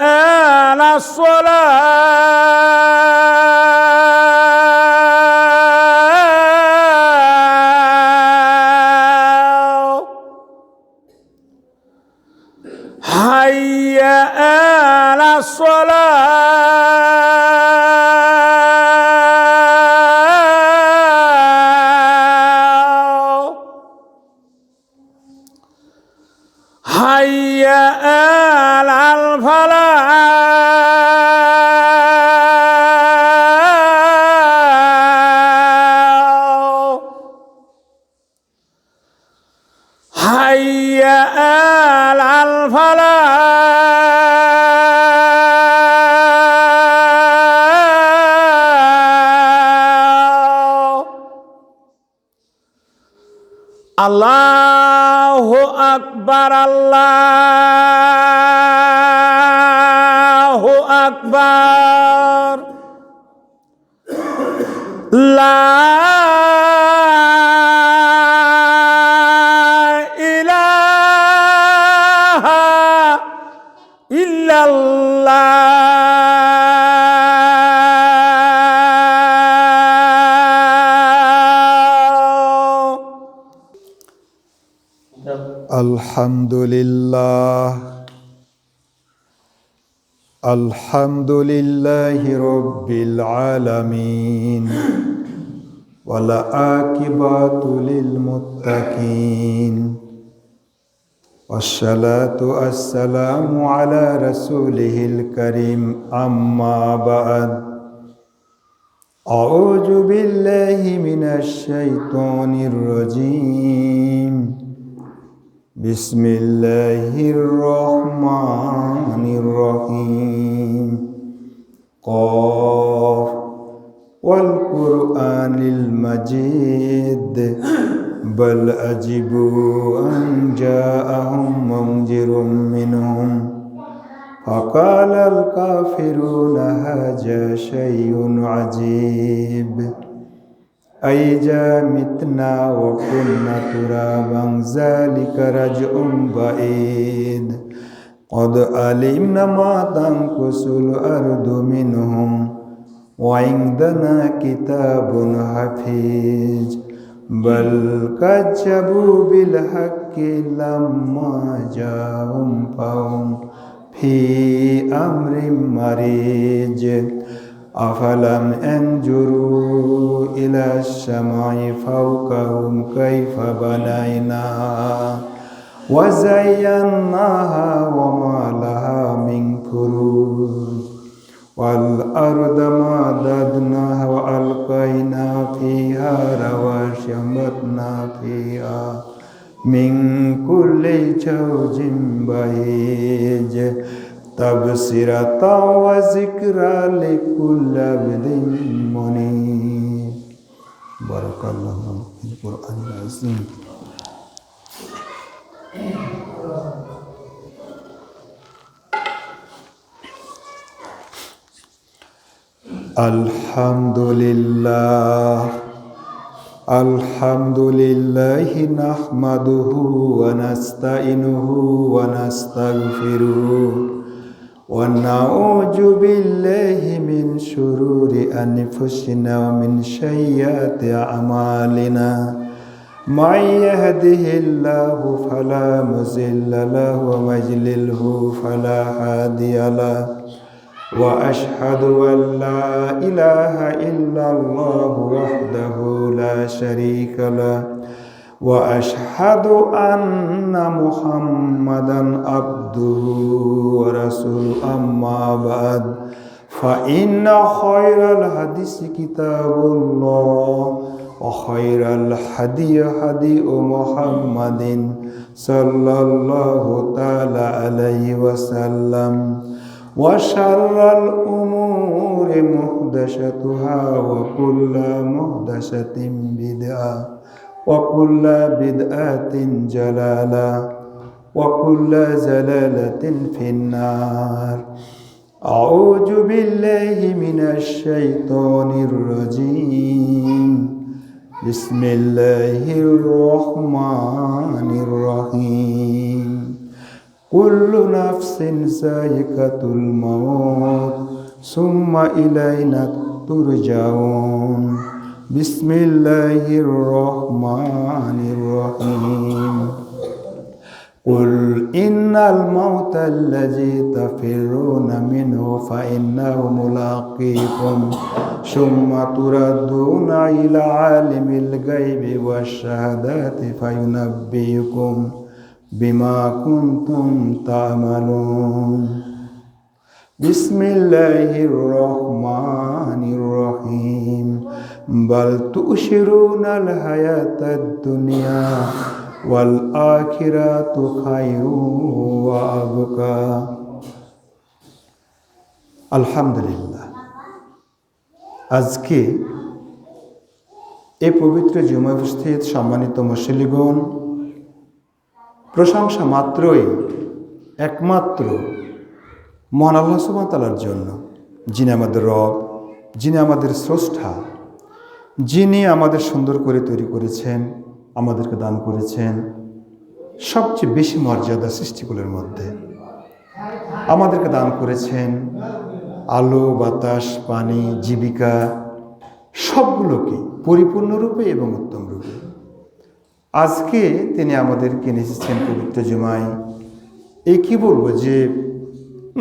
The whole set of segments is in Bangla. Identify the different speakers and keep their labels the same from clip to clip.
Speaker 1: على الصلاة হাইয়া আলাল ফালাহ আকবার আল্লাহ আকবার। লা
Speaker 2: الحمد لله الحمد لله رب العالمين والعاقبة للمتقين والصلاة والسلام على رسوله الكريم أما بعد أعوذ بالله من الشيطان الرجيم بسم الله الرحمن الرحيم. قاف. والقرآن المجيد. بل أجبوا أن جاءهم منذر منهم. فقال الكافرون هذا شيء عجيب. أئذا متنا وكنا ترابا ذلك رجع بعيد قد علمنا ما تنقص الأرض منهم وعندنا كتاب حفيظ بل كذبوا بالحق لما جاءهم فهم في أمر مريج أفلم ينظروا إلى السماء فوقهم كيف بنيناها وزيناها وما لها من فروج والأرض مددناها وألقينا فيها رواسي وأنبتنا فيها من كل زوج بهيج تبصرة وذكرى لكل عبد منيب بارك الله في القرآن العظيم الحمد لله الحمد لله نحمده ونستعينه ونستغفره ونعوذ بالله من شرور أنفسنا ومن سيئات أعمالنا من يهده الله فلا مضل له ومن يضلله فلا هادي له واشهد ان لا اله الا الله وحده لا شريك له واشهد ان محمدا عبده ورسوله اما بعد فان خير الحديث كتاب الله وخير الهدي هدي محمد صلى الله تعالى عليه وسلم وشر الأمور محدثتها وكل محدثة بدعة وكل بدعة جلالة وكل زلالة في النار أعوذ بالله من الشيطان الرجيم بسم الله الرحمن الرحيم كل نفس ذائقة الموت ثم إلينا ترجعون بسم الله الرحمن الرحيم قل إن الموت الذي تفرون منه فإنه ملاقيكم ثم تردون إلى عالم الغيب والشهادات فينبئكم بما كنتم تعملون. بسم الله الرحمن الرحيم. بل تؤشرون الحياة الدنيا والآخرة خير وأبقى الحمد لله আজকে এই পবিত্র জুমা উপস্থিত সম্মানিত মুসলিগণ প্রশংসা মাত্রই একমাত্র মহান আল্লাহ সুবাতালার জন্য যিনি আমাদের রব যিনি আমাদের স্রষ্টা যিনি আমাদের সুন্দর করে তৈরি করেছেন আমাদেরকে দান করেছেন সবচেয়ে বেশি মর্যাদা সৃষ্টিগুলোর মধ্যে। আমাদেরকে দান করেছেন আলো, বাতাস, পানি, জীবিকা, সবগুলোকে পরিপূর্ণরূপে এবং উত্তম রূপে আজকে তিনি আমাদেরকে এসেছেন পবিত্র জুমায়। এই কি বলব যে,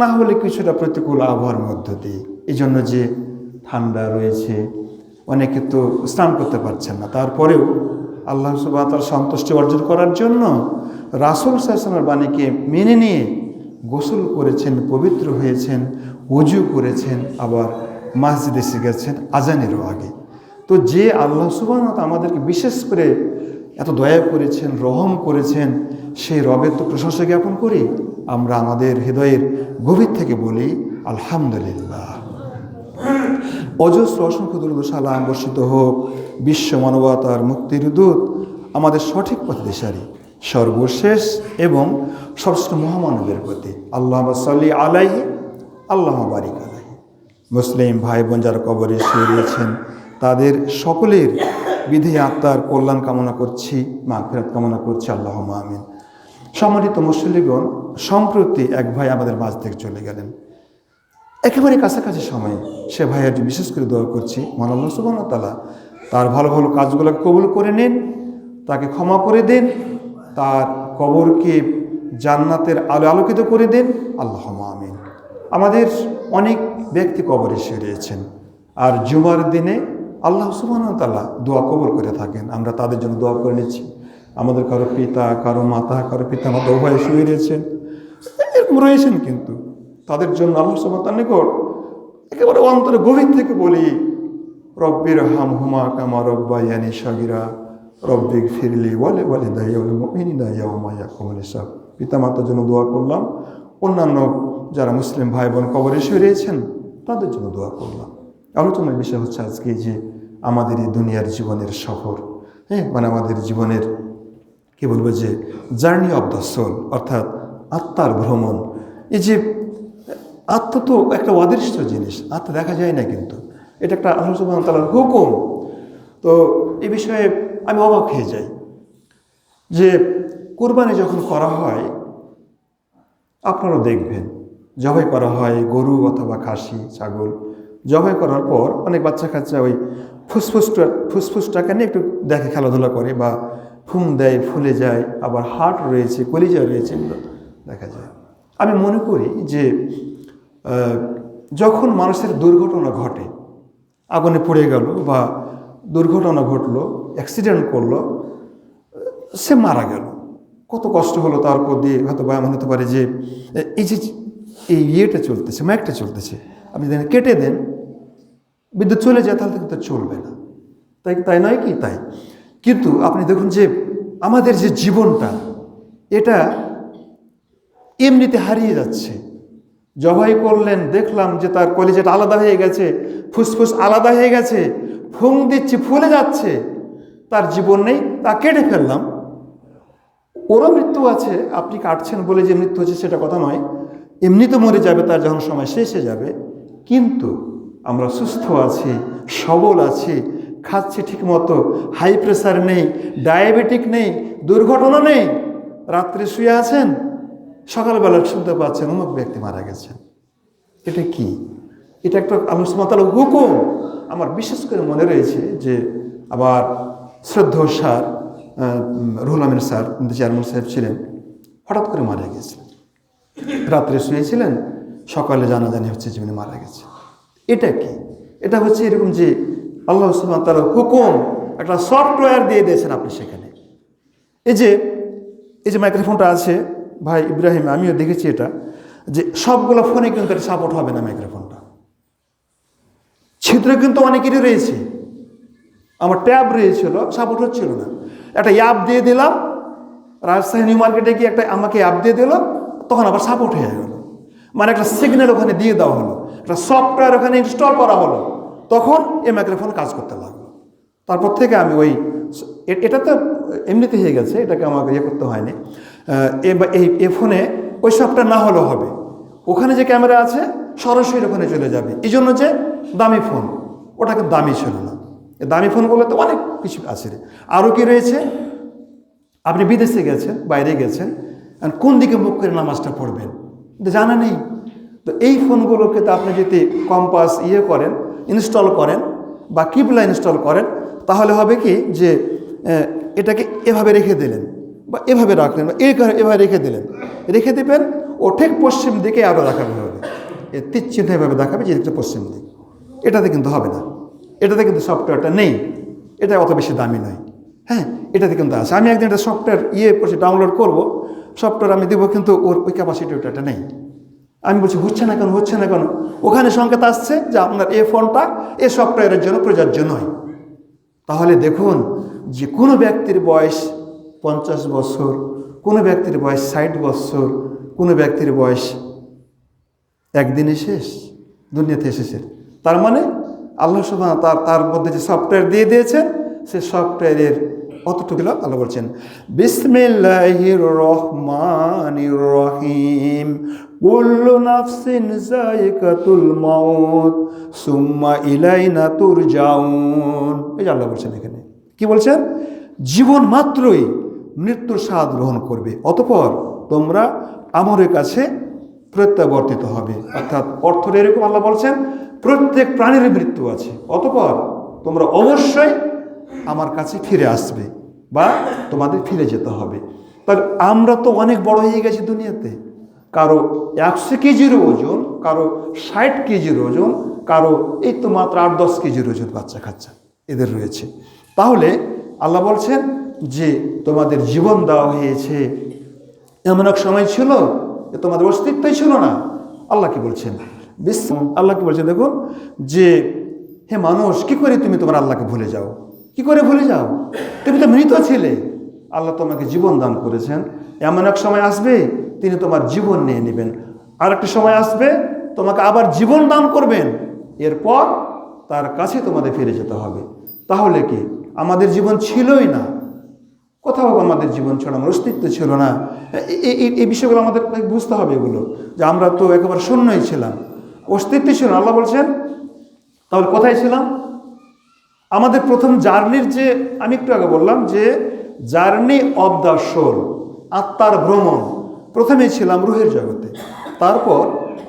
Speaker 2: না হলে কিছুটা প্রতিকূল আবহাওয়ার মধ্য দিয়ে। এই জন্য যে ঠান্ডা রয়েছে, অনেকে তো স্নান করতে পারছেন না। তারপরেও আল্লাহ সুবাহ তার সন্তুষ্টি অর্জন করার জন্য রাসুল সাহসানের বাণীকে মেনে নিয়ে গোসল করেছেন, পবিত্র হয়েছেন অজু করেছেন, আবার মসজিদে এসে গেছেন আজানেরও আগে। তো যে আল্লাহ সুবাহ আমাদেরকে বিশেষ করে এত দয়া করেছেন, রহম করেছেন, সেই রবের তো প্রশংসা জ্ঞাপন করি। আমরা আমাদের হৃদয়ের গভীর থেকে বলি, আলহামদুলিল্লাহ। অজস্র অসংখ্য দুর্দ সালাম বর্ষিত হোক, বিশ্ব মানবতার মুক্তির দূত, আমাদের সঠিক পথ দিশারি, সর্বশেষ এবং সর্বশ্রেষ্ঠ মহামানবের প্রতি আল্লাহ সাল্লি আলাইহি আল্লাহ বারিক আলাইহি। মুসলিম ভাই বোন যারা কবরে শুয়েছেন তাদের সকলের বিধি আত্মার কল্যাণ কামনা করছি মা ফেরত কামনা করছি আল্লাহ আমিন। সম্মানিত মুসলিগণ সম্প্রতি এক ভাই আমাদের মাঝ থেকে চলে গেলেন। একেবারে কাছাকাছি সময়ে সে ভাইয়াটি বিশেষ করে দোয়া করছি মান আল্লাহ সুবাহ তালা তার ভালো ভালো কাজগুলো কবুল করে নিন, তাকে ক্ষমা করে দেন, তার কবরকে জান্নাতের আলো আলোকিত করে দেন। আল্লাহ আমিন। আমাদের অনেক ব্যক্তি কবরে সেরিয়েছেন আর জুমার দিনে আল্লাহ সুবাহ তালা দোয়া কবর করে থাকেন। আমরা তাদের জন্য দোয়া করে নিচ্ছি। আমাদের কারও পিতা, কারও মাতা, কারও পিতা, মাতা উভয় শুয়ে রয়েছেন। এরকম রয়েছেন কিন্তু। তাদের জন্য আল্লাহ সুবাহ নিকট একেবারে অন্তরে গভীর থেকে বলি, রব্বির হাম হুমা কামা রব্বাইয়ানি সাগিরা, রব্বিক ফিরলি বলে বলে দাইয়াউল মুমিনি দাইয়াউমাইয়া কমলে সব পিতা মাতার জন্য দোয়া করলাম। অন্যান্য যারা মুসলিম ভাই বোন কবরে শুয়ে রয়েছেন, তাদের জন্য দোয়া করলাম। আলোচনার বিষয় হচ্ছে আজকে যে আমাদের এই দুনিয়ার জীবনের সফর। হ্যাঁ মানে আমাদের জীবনের, কি বলব যে জার্নি অফ দ্য সোল অর্থাৎ আত্মার ভ্রমণ। এই যে আত্মা তো একটা অদৃশ্য জিনিস, আত্মা দেখা যায় না কিন্তু। এটা একটা আল্লাহ সুবহানাহু ওয়া তাআলার হুকুম। তো এই বিষয়ে আমি অবাক হয়ে যাই যে কোরবানি যখন করা হয়, আপনারাও দেখবেন, জবাই করা হয় গরু অথবা খাসি, ছাগল। জবাই করার পর অনেক বাচ্চা কাচ্চা ওই ফুসফুসটা, ফুসফুসটাকে নিয়ে একটু দেখে খেলাধুলা করে বা ফুম দেয়, ফুলে যায়, আবার হার্ট রয়েছে, কলিজা রয়েছে, এগুলো দেখা যায়। আমি মনে করি যে যখন মানুষের দুর্ঘটনা ঘটে, আগুনে পড়ে গেল বা দুর্ঘটনা ঘটলো অ্যাক্সিডেন্ট করল, সে মারা গেল। কত কষ্ট হলো তারপর দিয়ে হয়তো বা এমন হতে পারে যে, এই যে, এই ইয়েটা চলতেছে ম্যাকটা চলতেছে। আপনি যদি কেটে দেন, বিদ্যুৎ চলে যায়, তাহলে কিন্তু চলবে না। তাই তাই নয় কি? তাই। কিন্তু আপনি দেখুন যে, আমাদের যে জীবনটা, এটা এমনিতে হারিয়ে যাচ্ছে। জবাই করলেন, দেখলাম যে তার কলেজেটা আলাদা হয়ে গেছে, ফুসফুস আলাদা হয়ে গেছে, ফুং দিচ্ছে, ফুলে যাচ্ছে। তার জীবন নেই, তা কেটে ফেললাম। ওরও মৃত্যু আছে, আপনি কাটছেন বলে যে মৃত্যু হচ্ছে সেটা কথা নয়। এমনি তো মরে যাবে, তার যখন সময় শেষ হয়ে যাবে। কিন্তু আমরা সুস্থ আছি, সবল আছি, খাচ্ছি ঠিক মতো হাই প্রেশার নেই, ডায়াবেটিক নেই, দুর্ঘটনা নেই। রাত্রে শুয়ে আছেন সকালবেলা শুনতে পাচ্ছেন অমুক ব্যক্তি মারা গেছেন এটা কি? এটা একটা আলোচনাতার হুকুম। আমার বিশেষ করে মনে রয়েছে যে আবার শ্রদ্ধ sir Ruhul Amin sir chairman সাহেব ছিলেন, হঠাৎ করে মারা গেছিলেন রাত্রে শুয়েছিলেন, সকালে জানাজানি হচ্ছে উনি মারা গেছে এটা কি? এটা হচ্ছে এরকম যে আল্লাহ সুবহান তার হুকুম একটা সফটওয়্যার দিয়ে দিয়েছেন আপনি সেখানে। এই যে এই যে মাইক্রোফোনটা আছে ভাই ইব্রাহিম, আমিও দেখেছি এটা, যে সবগুলো ফোনে কিন্তু এটা সাপোর্ট হবে না মাইক্রোফোনটা ছিদ্র কিন্তু অনেকেরই রয়েছে। আমার ট্যাব রয়েছিল সাপোর্ট হচ্ছিল না। একটা অ্যাপ দিয়ে দিলাম, রাজশাহী নিউ মার্কেটে গিয়ে একটা আমাকে অ্যাপ দিয়ে দিল, তখন আবার সাপোর্ট হয়ে গেল। মানে একটা সিগন্যাল ওখানে দিয়ে দেওয়া হলো, একটা সফটওয়্যার ওখানে ইনস্টল করা হলো, তখন এই মাইক্রোফোন কাজ করতে লাগল। তারপর থেকে আমি ওই এটা তো এমনিতে হয়ে গেছে, এটাকে আমাকে ইয়ে করতে হয়নি। এই, এ ফোনে ওই সবটা না হলেও হবে। ওখানে যে ক্যামেরা আছে, সরাসরি ওখানে চলে যাবে। এই জন্য যে দামি ফোন ওটাকে দামি ছিল না। দামি ফোনগুলো তো অনেক কিছু আছে। আরও কি রয়েছে? আপনি বিদেশে গেছেন, বাইরে গেছেন কোন দিকে মুখ করে নামাজটা পড়বেন? জানা নেই। তো এই ফোনগুলোকে তো আপনি যদি কম্পাস ইয়ে করেন, ইনস্টল করেন, বা কিবলা ইনস্টল করেন তাহলে হবে কি যে এটাকে এভাবে রেখে দিলেন বা এভাবে রাখলেন বা এই এভাবে রেখে দিলেন। রেখে দেবেন ও ঠিক পশ্চিম দিকে আরও দেখাবে হবে। এ তীর এভাবে দেখাবে যে এটা পশ্চিম দিক। এটাতে কিন্তু হবে না। এটাতে কিন্তু সফটওয়্যারটা নেই। এটা অত বেশি দামি নয়। হ্যাঁ এটাতে কিন্তু আছে। আমি একদিন একটা সফটওয়্যার ইয়ে করছি ডাউনলোড করব। সফটওয়্যার আমি দেবো কিন্তু ওর ওই ক্যাপাসিটি ওটা নেই। আমি বলছি, হচ্ছে না কেন? হচ্ছে না কেন? ওখানে সংকেত আসছে যে আপনার এই ফোনটা এই সফটওয়্যারের জন্য প্রযোজ্য নয়। তাহলে দেখুন যে কোনো ব্যক্তির বয়স পঞ্চাশ বছর, কোনো ব্যক্তির বয়স ষাট বছর, কোনো ব্যক্তির বয়স একদিনে শেষ, দুনিয়াতে এসেছে। তার মানে আল্লাহ সুবহান তার তার মধ্যে যে সফটওয়্যার দিয়ে দিয়েছেন সে সফটওয়্যারের অতটুকু আল্লাহ বলছেন, বিসমিল্লাহির রহমানির রহিম। কুল্লু নাফসিন যায়িকাতুল মাউত, সুম্মা ইলাইনা তুরজাউন। এই যে আল্লাহ বলছেন এখানে। কি বলছেন? জীবন মাত্রই মৃত্যুর স্বাদ গ্রহণ করবে। অতপর তোমরা আমরের কাছে প্রত্যাবর্তিত হবে। অর্থাৎ অর্থটা এরকম আল্লাহ বলছেন, প্রত্যেক প্রাণীর মৃত্যু আছে। অতপর তোমরা অবশ্যই আমার কাছে ফিরে আসবে বা তোমাদের ফিরে যেতে হবে। তাহলে আমরা তো অনেক বড় হয়ে গেছি দুনিয়াতে। কারও একশো কেজির ওজন, কারও ষাট কেজির ওজন, কারও এই তো মাত্র আট দশ কেজির ওজন বাচ্চা কাচ্চা এদের রয়েছে। তাহলে আল্লাহ বলছেন যে তোমাদের জীবন দেওয়া হয়েছে। এমন এক সময় ছিল যে তোমাদের অস্তিত্বই ছিল না। আল্লাহ কি বলছেন? বিশ্ব আল্লাহকে বলছেন দেখুন যে, হে মানুষ, কি করে তুমি তোমার আল্লাহকে ভুলে যাও? কি করে ভুলে যাও? তুমি তো মৃত ছিলে। আল্লাহ তোমাকে জীবন দান করেছেন। এমন এক সময় আসবে তিনি তোমার জীবন নিয়ে নেবেন। আর একটা সময় আসবে, তোমাকে আবার জীবন দান করবেন। এরপর তার কাছে তোমাদের ফিরে যেতে হবে। তাহলে কি? আমাদের জীবন ছিলই না। কোথাও আমাদের জীবন ছিল আমার অস্তিত্ব ছিল না। এই বিষয়গুলো আমাদের বুঝতে হবে এগুলো। যে আমরা তো একেবারে শূন্যই ছিলাম। অস্তিত্ব ছিল আল্লাহ বলছেন, তাহলে কোথায় ছিলাম? আমাদের প্রথম জার্নির যে, আমি একটু আগে বললাম যে, জার্নি অব দ্য সোল, আত্মার ভ্রমণ। প্রথমে ছিলাম রুহের জগতে। তারপর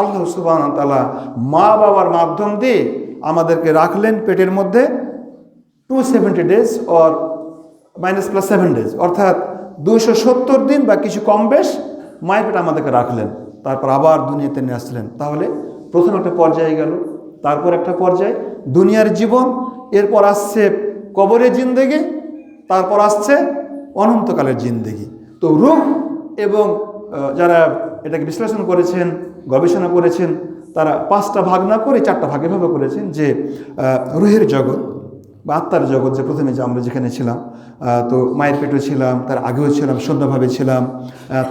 Speaker 2: আল্লাহ সুবাহ তালা মা বাবার মাধ্যম দিয়ে আমাদেরকে রাখলেন পেটের মধ্যে two seventy days or minus plus seven days অর্থাৎ দুইশো সত্তর দিন বা কিছু কম বেশ মায়ের পেটে আমাদেরকে রাখলেন। তারপর আবার দুনিয়াতে নিয়ে আসলেন। তাহলে প্রথম একটা পর্যায়ে গেল, তারপর একটা পর্যায়ে দুনিয়ার জীবন, এরপর আসছে কবরের জিন্দেগি, তারপর আসছে অনন্তকালের জিন্দেগি। তো রূপ এবং যারা এটাকে বিশ্লেষণ করেছেন, গবেষণা করেছেন, তারা পাঁচটা ভাগ না করে চারটা ভাগে ভাবে করেছেন যে রুহের জগৎ বা আত্মার জগৎ যে প্রথমে যে আমরা যেখানে ছিলাম তো মায়ের পেটে ছিলাম, তার আগেও ছিলাম সন্ধ্যাভাবে ছিলাম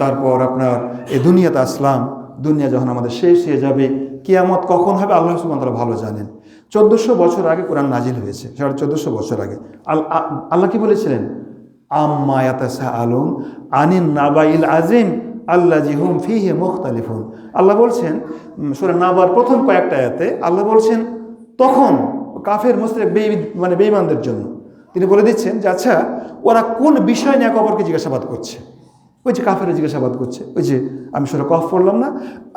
Speaker 2: তারপর আপনার এ দুনিয়াতে আসলাম, দুনিয়া যখন আমাদের শেষ হয়ে যাবে, কিয়ামত কখন হবে আল্লাহ সুবহান তাআলা ভালো জানেন। চোদ্দোশো বছর আগে কোরআন নাজিল হয়েছে, সাড়ে চোদ্দোশো বছর আগে। আল্লাহ কি বলেছিলেন? আম্মা ইয়াতাসা আলম আনিন নাবাইল আজিম আল্লাহ জিহুম ফিহে মুখতালিফুন। আল্লাহ বলছেন সুরা নাবার প্রথম কয়েকটা আয়াতে আল্লাহ বলছেন, তখন কাফের মুসলিম বে মানে বেইমানদের জন্য। তিনি বলে দিচ্ছেন যে আচ্ছা ওরা কোন বিষয় নিয়ে কবরকে জিজ্ঞাসাবাদ করছে? ওই যে কাফের জিজ্ঞাসাবাদ করছে, ওই যে আমি সুরা কফ পড়লাম না,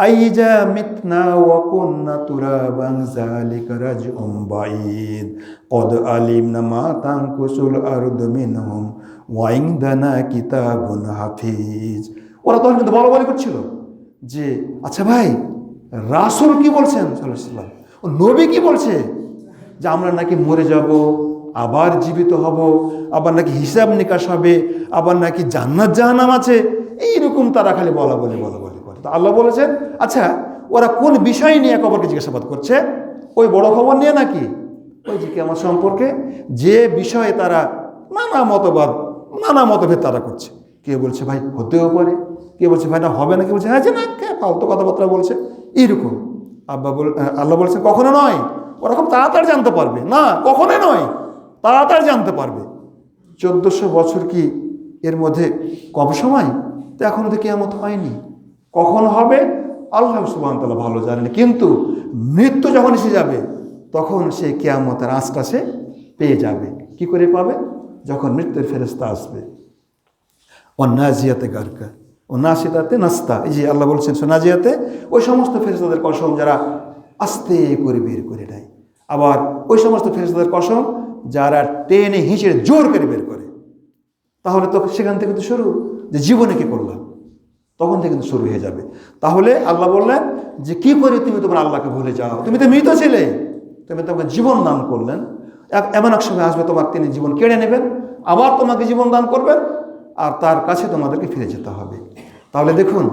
Speaker 2: আইজা মিতনা ওয়া কুন্না তুরাবান যালিকা রাজউম বাঈদ। কদ আলিমনা মা তানকুসুল আরদু মিনহুম ওয়া ইনদানা কিতাবুন হাফিজ। ওরা তখন কিন্তু বলা বলি করছিল যে আচ্ছা ভাই, রাসূল কি বলছেন? সাল্লাম ও নবী কি বলছে? যে, আমরা নাকি মরে যাব, আবার জীবিত হব, আবার নাকি হিসাব নিকাশ হবে, আবার নাকি জান্নাত জাহান্নাম আছে। এইরকম তারা খালি বলা বলি বলা বলি করে। তো আল্লাহ বলেছেন আচ্ছা ওরা কোন বিষয় নিয়ে কবরকে জিজ্ঞাসাবাদ করছে? ওই বড় খবর নিয়ে নাকি? ওই যে কেমন সম্পর্কে যে বিষয়ে তারা নানা মতবাদ, নানা মতভেদ তারা করছে। কে বলছে ভাই? হতেও পারে। কে বলছে, ভাই, না, হবে না? কে বলছে হ্যাঁ যে না, কে ফালতু কথাবার্তা বলছে। এইরকম। আব্বা বল আল্লাহ বলছেন, কখনো নয়। ওরকম তাড়াতাড়ি জানতে পারবে। না, কখনোই নয়। তাড়াতাড়ি জানতে পারবে। চোদ্দোশো বছর কি এর মধ্যে কম সময়? তো এখনও তো কেয়ামত হয়নি। কখন হবে? আল্লাহ সুবাহতাল্লাহ ভালো জানেন। কিন্তু মৃত্যু যখন এসে যাবে, তখন সে কেয়ামতের আঁচটা সে পেয়ে যাবে। কি করে পাবে? যখন মৃত্যুর ফেরস্তা আসবে। ও নাজিয়াতে গারকা। ও নাসিদাতে নাস্তা। এই যে আল্লাহ বলছেন, সো নাজিয়াতে, ওই সমস্ত ফেরেস্তাদের কসম যারা আস্তে করে বের করে নেয়। আবার ওই সমস্ত ফেরেস্তাদের কসম যারা টেনে হিঁচড়ে জোর করে বের করে। তাহলে তো সেখান থেকে তো শুরু, যে জীবনে কি করলাম? তখন থেকে কিন্তু শুরু হয়ে যাবে। তাহলে আল্লাহ বললেন যে, কি করে তুমি তোমার আল্লাহকে ভুলে যাও? তুমি তো মৃত ছিলে। তুমি তোমাকে জীবন দান করলেন। এমন এক সময় আসবে তোমার তিনি জীবন কেড়ে নেবেন। আবার তোমাকে জীবন দান করবেন। আর তার কাছে তোমাদেরকে ফিরে যেতে হবে। তাহলে দেখুন